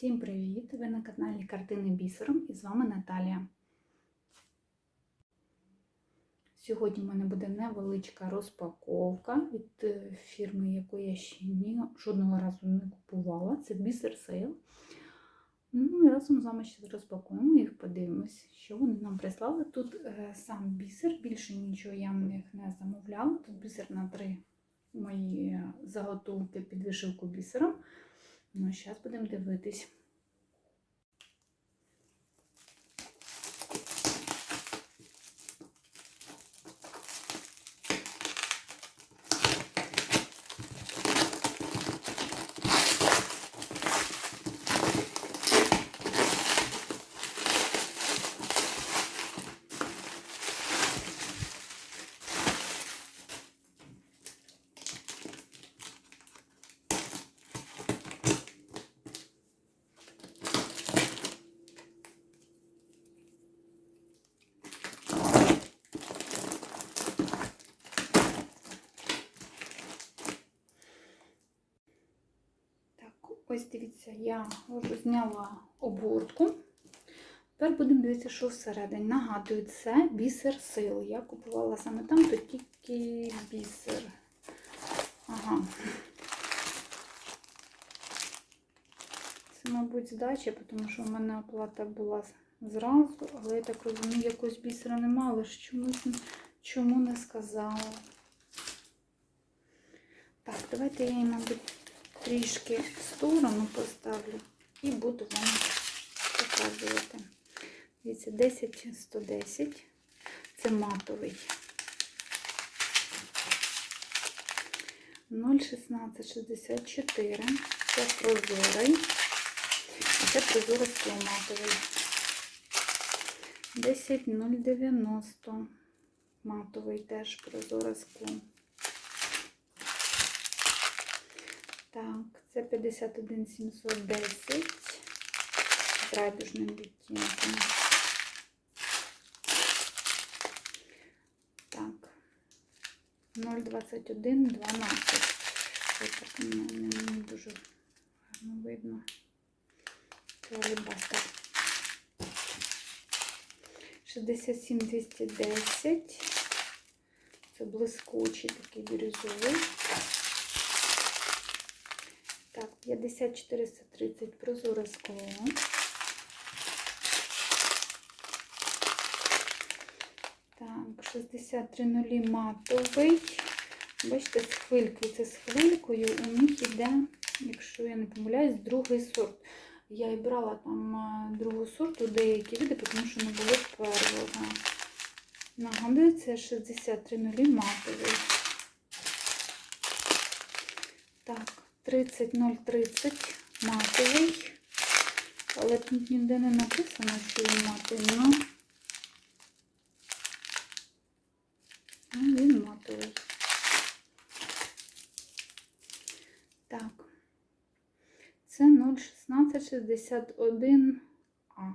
Всім привіт! Ви на каналі Картини Бісером і з вами Наталія. Сьогодні в мене буде невеличка розпаковка від е, фірми, яку я ще ні, жодного разу не купувала. Це Бісер Сейл. Ну і разом з вами ще розпакуємо їх, подивимось, що вони нам прислали. Тут е, сам бісер, більше нічого я в них не замовляла. Тут бісер на три мої заготовки під вишивку бісером. Ну, зараз будемо дивитись. Так, ось дивіться, я вже зняла обгортку. Тепер будемо дивитися, що всередині. Нагадую, це бісер сил. Я купувала саме там, то тільки бісер. Ага. Це, мабуть, здача, тому що в мене оплата була зразу, але я так розумію, якогось бісера немає, але чомусь чому не сказала. Так, давайте я її, мабуть, трішки в сторону поставлю і буду вам показувати. Дивіться, 10 110 це матовий. 0,1664 це прозорий. А це прозорий скломатовий. 10,090 матовий теж прозоре скло. Так, це 51710 з радужним відтінком. Так, 021 12. Ось так не, не, дуже гарно видно. Це алібастер. 67 210. Це блискучий такий бірюзовий. Так, 5430 прозоре скло. Так, 63 нулі матовий. Бачите, з хвилькою. Це з хвилькою у них іде, якщо я не помиляюсь, другий сорт. Я і брала там а, другого сорту деякі види, тому що не було первого. Нагадую, це 63 нулі матовий. Так. 30030 матовий, але тут ніде не написано, що він матовий, ну, ну він матовий. Так, це 01661 А.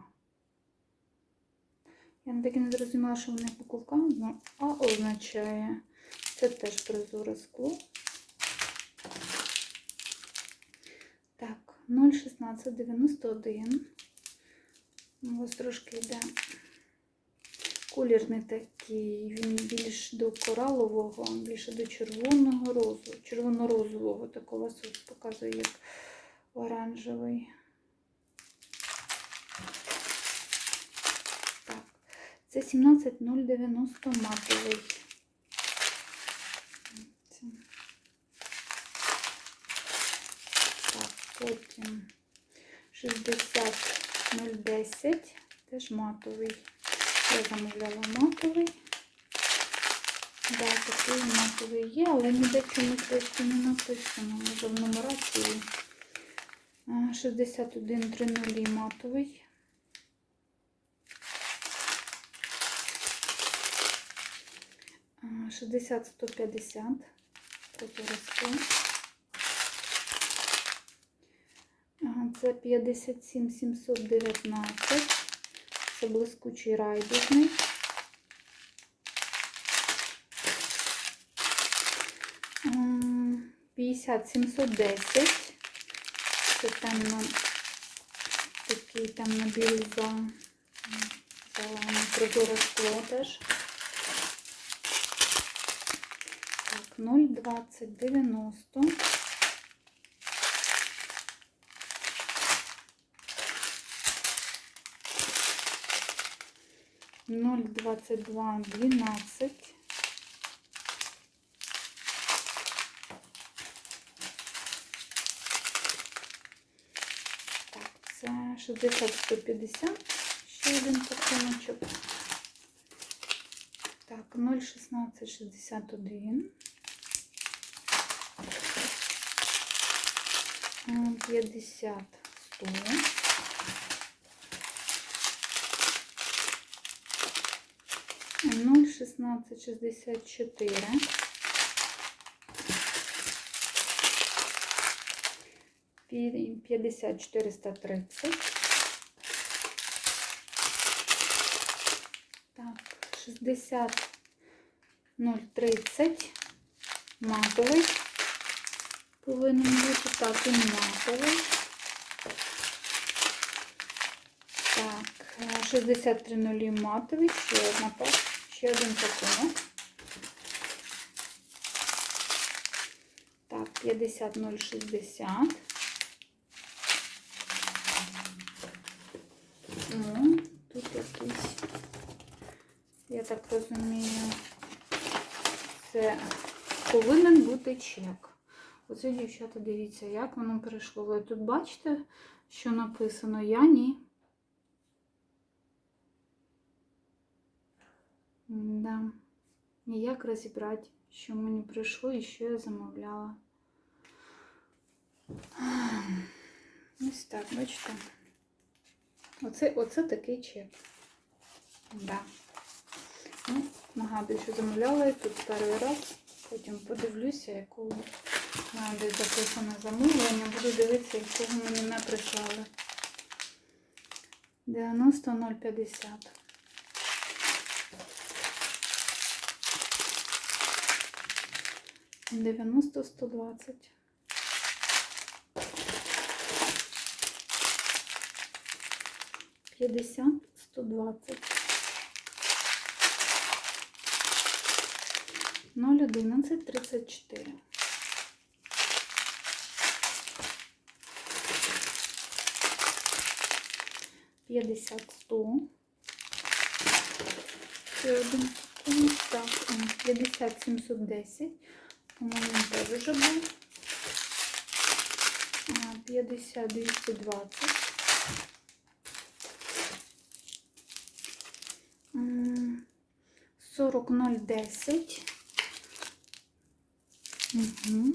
Я так і не зрозуміла, що в них буковка, ну, А означає. Це теж прозоре скло. Так, 0,1691. У вас трошки йде колір не такий, він більш до коралового, більше до червоного розу, червоно-розового, такого ось показує як оранжевий. Так, це 17090 матовий. Потім 60010, теж матовий. Я замовляла матовий. Да, такий матовий є, але ніде чомусь просто не написано. Може в нумерації. 6130 матовий. Шістдесят сто п'ятдесят. Це 57 719. Це блискучий райдужний. М, 50 710. Це темно там набір за, за прозоре скло теж. Так, 0,20, 90. Ноль двадцать два двенадцать. Так, це 60 150. Ще один пакуночок. Так, 0,16 61. М, 50 100. Ноль шестнадцать шестьдесят четыре. Пі- П'ятдесят чотириста тридцять. Так, шістдесят ноль тридцять. Матовий. Повинен бути так і матовий. Так, е, 63 нулі матовий, ще одна пак, ще один пакунок. Так, 50 060. Ну, тут якийсь, я так розумію, це повинен бути чек. Оце, дівчата, дивіться, як воно перейшло. Ви тут бачите, що написано Я ні. Да. Ніяк розібрати, що мені прийшло і що я замовляла. Ось так, бачите. Оце, оце такий чек. Да. Ну, нагадую, що замовляла я тут перший раз. Потім подивлюся, якого десь записане замовлення. Буду дивитися, якого мені не прислали. 90 050. Дев'яносто сто двадцять. П'ятдесят сто двадцять. Ноль одинадцять тридцять чотири. П'ятдесят сто. Ще один. Так, м, 50 710. По-моєму, теж вже був. А, 50 220. М, 40 010. Угу.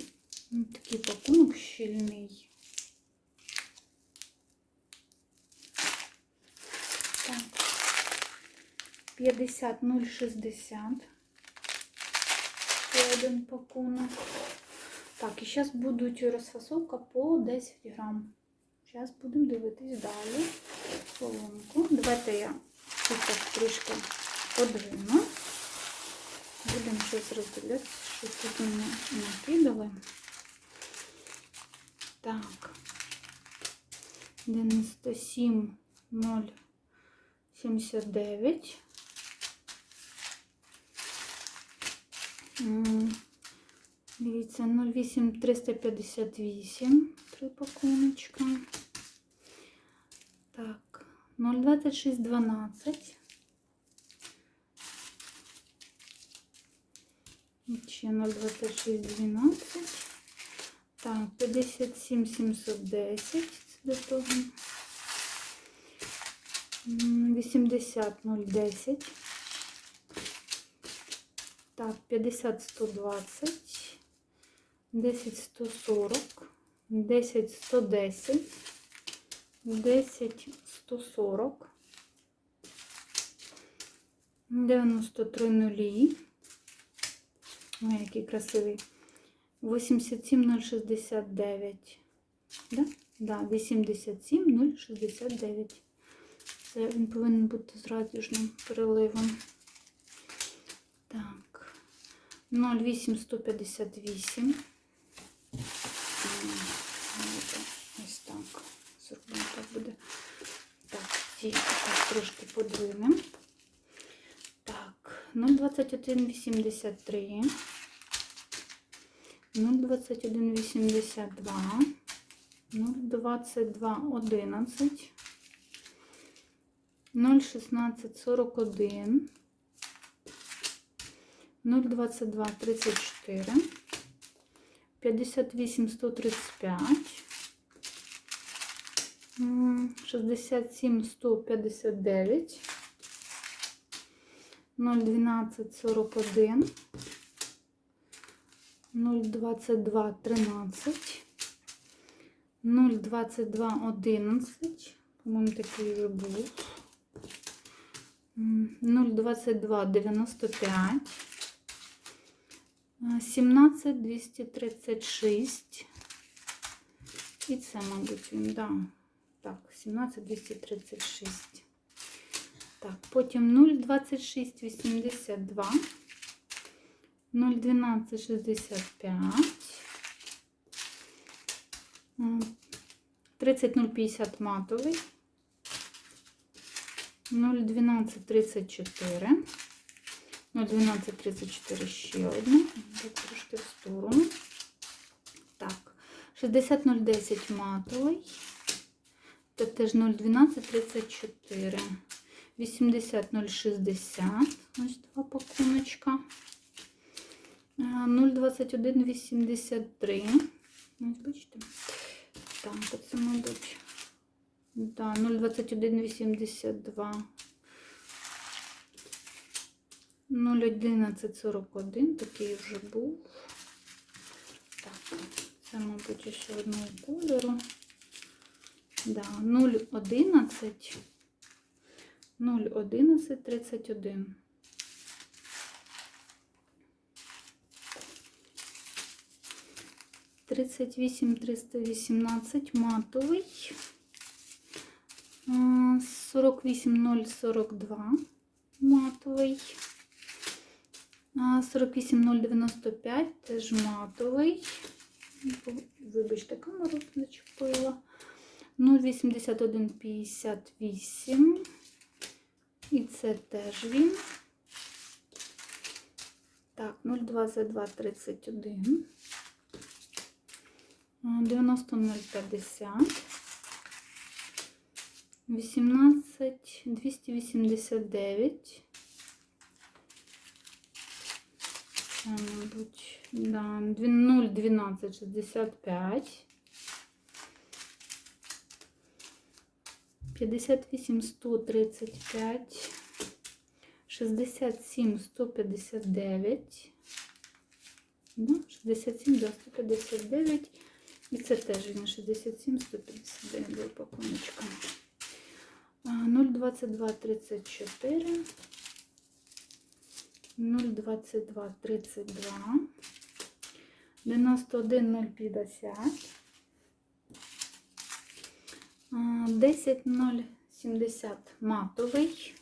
Такий пакунок щільний. Так. 50 060. Ще один пакунок. Так, і зараз будуть розфасовка по 10 грам. Зараз будемо дивитись далі. Колонку. Давайте я тут трішки подвину. Будемо щось роздивлятися, що тут мені накидали. Так. 97 Дивіться, 08 358. Три пакуночка. Так, 026 12. Ще 026 12. Так, 57 710. Це до того. М, 80 010. Так, 50 120, 10 140, 10 110, 10 140, 93 нулі. Ой, який красивий. 87 069. Да? Да, 87 069. Це він повинен бути з радіжним переливом. Так, 08158. Ось так. Зробимо так буде Так, трошки подвинемо. Так, 0,2183. 0,2182. 0,2211. 0,1641. 0,2234. 58 135. М, 67 159. 0,12 41. 0,22 13. 0,22 11. По-моєму, такий вже був. М, 0,22 95. Е, 17 236. І це, мабуть, він, да. Так, 17 236. Так, потім 0,26 82. 0,12 65. М, 30 050 матовий. 0,12 34. 0,12 34 ще одна. Трошки в сторону. Так, 60 010 матовий. Це теж 0,12 34. 80 060. Ось два пакуночка. А, 0,21 83. Ось бачите. Так, оце, мабуть. Да, 0,21 82. 0,1141, такий вже був. Так, це, мабуть, ще одного кольору. Да, 0,11, 0,11, 31. Тридцять вісім триста вісімнадцять матовий. Сорок вісім ноль сорок два матовий. 48095 теж матовий. Вибачте, камеру зачепила. 08158. І це теж він. Так, 02231. 90050. 18 289. Це, мабуть, да, 0,1265. 58 135. 67 159. Да, 67 до 159. І це теж він 67 159 до упаковочка. 0,22 34. 0,22, 32, 91, 050, 10, 070 матовий.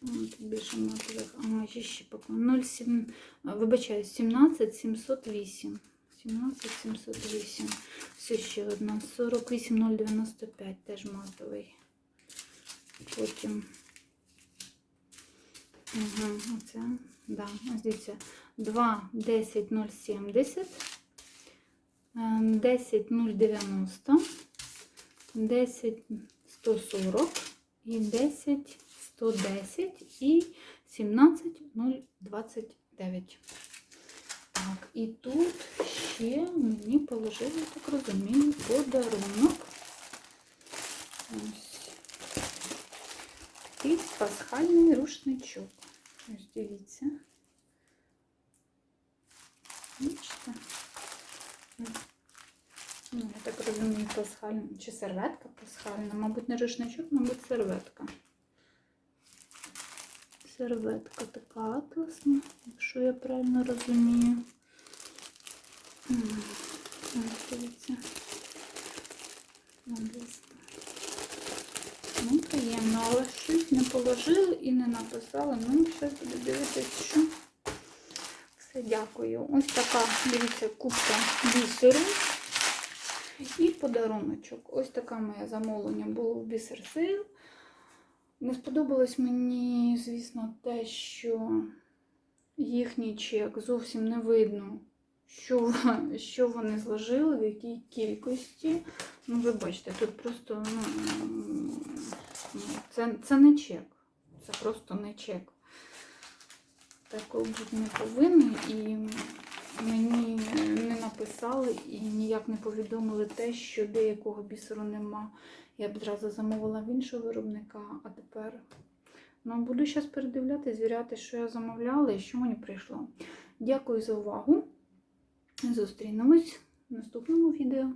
Тут більше матових, ага, ще ще поки. 0,7, вибачаю, 17, 708. 17, 708. Все ще одна. 48, 095, теж матовий. Потім Угу, оце, да, ось дивіться, 2, 10, 0, 70, 10, 0, 90, 10, 140 і 10, 110 і 17, 0, 29. Так, і тут ще мені положили, так розумію, подарунок. Ось такий пасхальний рушничок. Ось дивіться. Бачите? Ну, я так розумію, пасхальна чи серветка пасхальна. Мабуть, не рушничок, мабуть, серветка. Серветка така атласна, якщо я правильно розумію. Ось дивіться. Приємно, але щось не положили і не написали. Ну, ще буде дивитися, що. Все, дякую. Ось така, дивіться, кубка бісеру. І подаруночок. Ось таке моє замовлення було в бісер сейл. Не сподобалось мені, звісно, те, що їхній чек зовсім не видно, що, що вони зложили, в якій кількості. Ну, ви бачите, тут просто ну, це, це не чек. Це просто не чек. Такого бути не повинно. І мені не написали і ніяк не повідомили те, що деякого бісеру нема. Я б одразу замовила в іншого виробника, а тепер ну, буду зараз передивляти, звіряти, що я замовляла і що мені прийшло. Дякую за увагу. Зустрінемось в наступному відео.